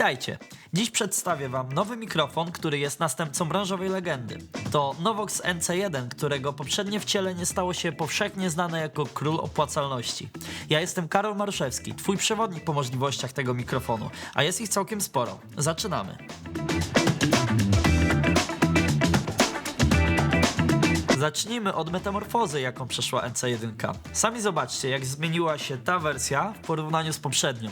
Witajcie! Dziś przedstawię Wam nowy mikrofon, który jest następcą branżowej legendy. To Novox NC1, którego poprzednie wcielenie stało się powszechnie znane jako król opłacalności. Ja jestem Karol Maruszewski, Twój przewodnik po możliwościach tego mikrofonu, a jest ich całkiem sporo. Zaczynamy! Zacznijmy od metamorfozy, jaką przeszła NC1. Sami zobaczcie, jak zmieniła się ta wersja w porównaniu z poprzednią.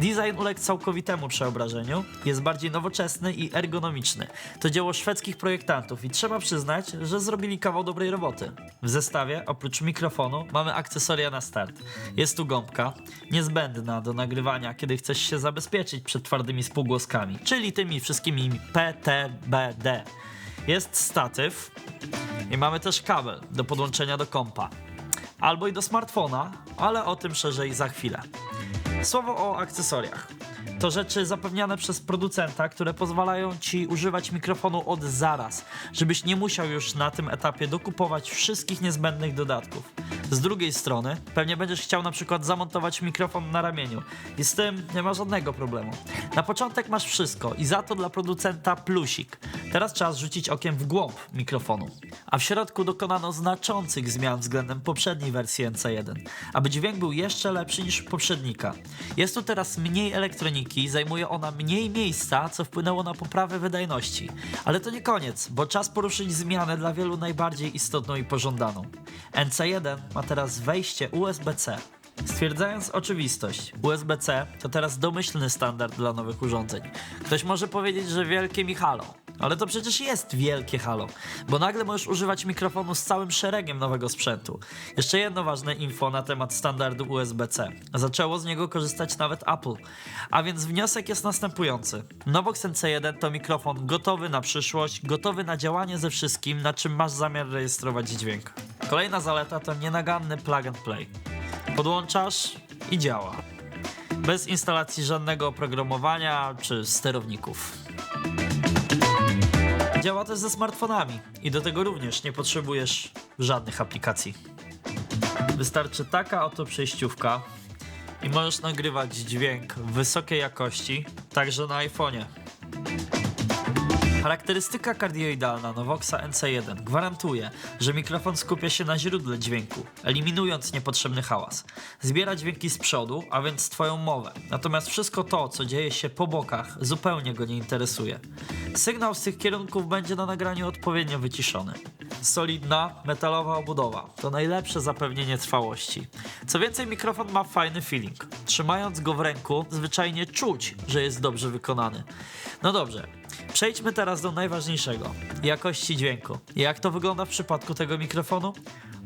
Design uległ całkowitemu przeobrażeniu, jest bardziej nowoczesny i ergonomiczny. To dzieło szwedzkich projektantów i trzeba przyznać, że zrobili kawał dobrej roboty. W zestawie, oprócz mikrofonu, mamy akcesoria na start. Jest tu gąbka, niezbędna do nagrywania, kiedy chcesz się zabezpieczyć przed twardymi spółgłoskami, czyli tymi wszystkimi PTBD. Jest statyw i mamy też kabel do podłączenia do kompa. Albo i do smartfona, ale o tym szerzej za chwilę. Słowo o akcesoriach. To rzeczy zapewniane przez producenta, które pozwalają ci używać mikrofonu od zaraz, żebyś nie musiał już na tym etapie dokupować wszystkich niezbędnych dodatków. Z drugiej strony, pewnie będziesz chciał na przykład zamontować mikrofon na ramieniu i z tym nie ma żadnego problemu. Na początek masz wszystko i za to dla producenta plusik. Teraz czas rzucić okiem w głąb mikrofonu. A w środku dokonano znaczących zmian względem poprzedniej wersji NC1, aby dźwięk był jeszcze lepszy niż poprzednika. Jest tu teraz mniej elektroniki, zajmuje ona mniej miejsca, co wpłynęło na poprawę wydajności. Ale to nie koniec, bo czas poruszyć zmianę dla wielu najbardziej istotną i pożądaną. NC1 ma teraz wejście USB-C. Stwierdzając oczywistość, USB-C to teraz domyślny standard dla nowych urządzeń. Ktoś może powiedzieć, że wielkie mi halo. Ale to przecież jest wielkie halo, bo nagle możesz używać mikrofonu z całym szeregiem nowego sprzętu. Jeszcze jedno ważne info na temat standardu USB-C. Zaczęło z niego korzystać nawet Apple. A więc wniosek jest następujący. Novox NC1 to mikrofon gotowy na przyszłość, gotowy na działanie ze wszystkim, na czym masz zamiar rejestrować dźwięk. Kolejna zaleta to nienaganny plug and play. Podłączasz i działa. Bez instalacji żadnego oprogramowania czy sterowników. Działa też ze smartfonami i do tego również nie potrzebujesz żadnych aplikacji. Wystarczy taka oto przejściówka i możesz nagrywać dźwięk wysokiej jakości, także na iPhone'ie. Charakterystyka kardioidalna Novoxa NC1 gwarantuje, że mikrofon skupia się na źródle dźwięku, eliminując niepotrzebny hałas. Zbiera dźwięki z przodu, a więc twoją mowę. Natomiast wszystko to, co dzieje się po bokach, zupełnie go nie interesuje. Sygnał z tych kierunków będzie na nagraniu odpowiednio wyciszony. Solidna, metalowa obudowa to najlepsze zapewnienie trwałości. Co więcej, mikrofon ma fajny feeling. Trzymając go w ręku, zwyczajnie czuć, że jest dobrze wykonany. No dobrze, Przejdźmy teraz do najważniejszego jakości dźwięku. Jak to wygląda w przypadku tego mikrofonu?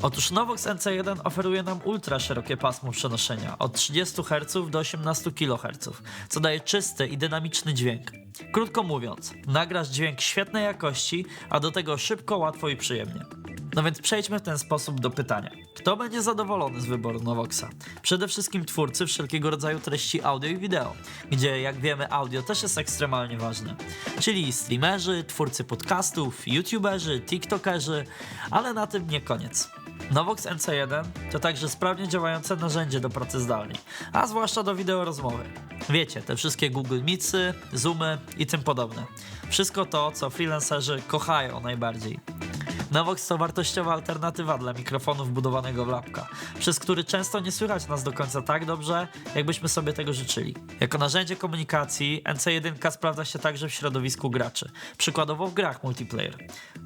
Otóż Novox NC1 oferuje nam ultra szerokie pasmo przenoszenia od 30 Hz do 18 kHz, co daje czysty i dynamiczny dźwięk. Krótko mówiąc, nagrasz dźwięk świetnej jakości, a do tego szybko, łatwo i przyjemnie. No więc przejdźmy w ten sposób do pytania. Kto będzie zadowolony z wyboru Novoxa? Przede wszystkim twórcy wszelkiego rodzaju treści audio i wideo, gdzie jak wiemy audio też jest ekstremalnie ważne. Czyli streamerzy, twórcy podcastów, youtuberzy, tiktokerzy, ale na tym nie koniec. Novox NC1 to także sprawnie działające narzędzie do pracy zdalnej, a zwłaszcza do wideo rozmowy. Wiecie, te wszystkie Google Meetsy, Zoomy i tym podobne. Wszystko to, co freelancerzy kochają najbardziej. Novox to wartościowa alternatywa dla mikrofonu wbudowanego w lapka, przez który często nie słychać nas do końca tak dobrze, jakbyśmy sobie tego życzyli. Jako narzędzie komunikacji NC1 sprawdza się także w środowisku graczy, przykładowo w grach multiplayer.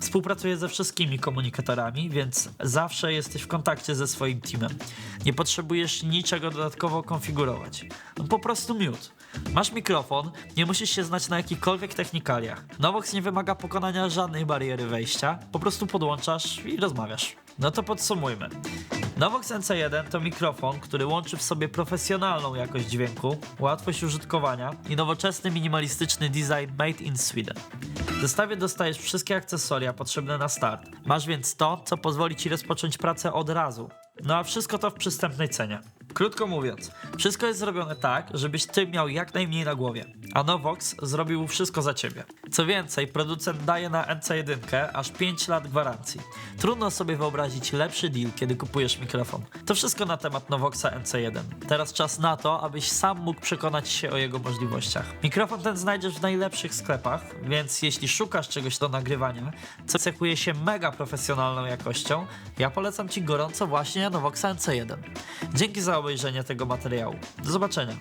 Współpracuje ze wszystkimi komunikatorami, więc zawsze jesteś w kontakcie ze swoim teamem. Nie potrzebujesz niczego dodatkowo konfigurować. No, po prostu miód. Masz mikrofon, nie musisz się znać na jakichkolwiek technikaliach. Novox nie wymaga pokonania żadnej bariery wejścia, po prostu podłączasz i rozmawiasz. No to podsumujmy. Novox NC1 to mikrofon, który łączy w sobie profesjonalną jakość dźwięku, łatwość użytkowania i nowoczesny minimalistyczny design made in Sweden. W zestawie dostajesz wszystkie akcesoria potrzebne na start. Masz więc to, co pozwoli ci rozpocząć pracę od razu. No a wszystko to w przystępnej cenie. Krótko mówiąc, wszystko jest zrobione tak, żebyś ty miał jak najmniej na głowie, a Novox zrobił wszystko za ciebie. Co więcej, producent daje na NC1 aż 5 lat gwarancji. Trudno sobie wyobrazić lepszy deal, kiedy kupujesz mikrofon. To wszystko na temat Novoxa NC1. Teraz czas na to, abyś sam mógł przekonać się o jego możliwościach. Mikrofon ten znajdziesz w najlepszych sklepach, więc jeśli szukasz czegoś do nagrywania, co cechuje się mega profesjonalną jakością, ja polecam Ci gorąco właśnie Novoxa NC1. Dzięki za obejrzenie tego materiału. Do zobaczenia.